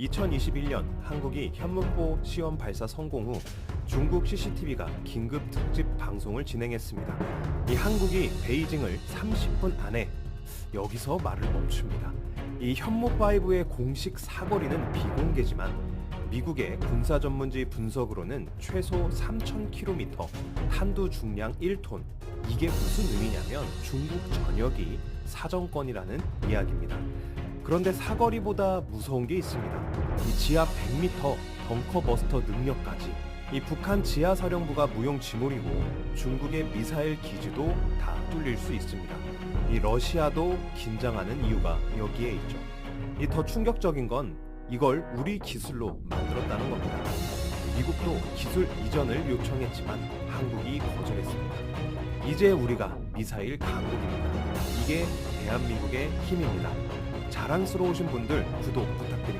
2021년 한국이 현무포 시험 발사 성공 후 중국 CCTV가 긴급 특집 방송을 진행했습니다. 이 한국이 베이징을 30분 안에 여기서 말을 멈춥니다. 이 현무5의 공식 사거리는 비공개지만 미국의 군사 전문지 분석으로는 최소 3,000km, 탄두 중량 1톤. 이게 무슨 의미냐면 중국 전역이 사정권이라는 이야기입니다. 그런데 사거리보다 무서운 게 있습니다. 이 지하 100m 벙커버스터 능력까지 이 북한 지하사령부가 무용지물이고 중국의 미사일 기지도 다 뚫릴 수 있습니다. 이 러시아도 긴장하는 이유가 여기에 있죠. 이 더 충격적인 건 이걸 우리 기술로 만들었다는 겁니다. 미국도 기술 이전을 요청했지만 한국이 거절했습니다. 이제 우리가 미사일 강국입니다. 이게 대한민국의 힘입니다. 자랑스러우신 분들 구독 부탁드립니다.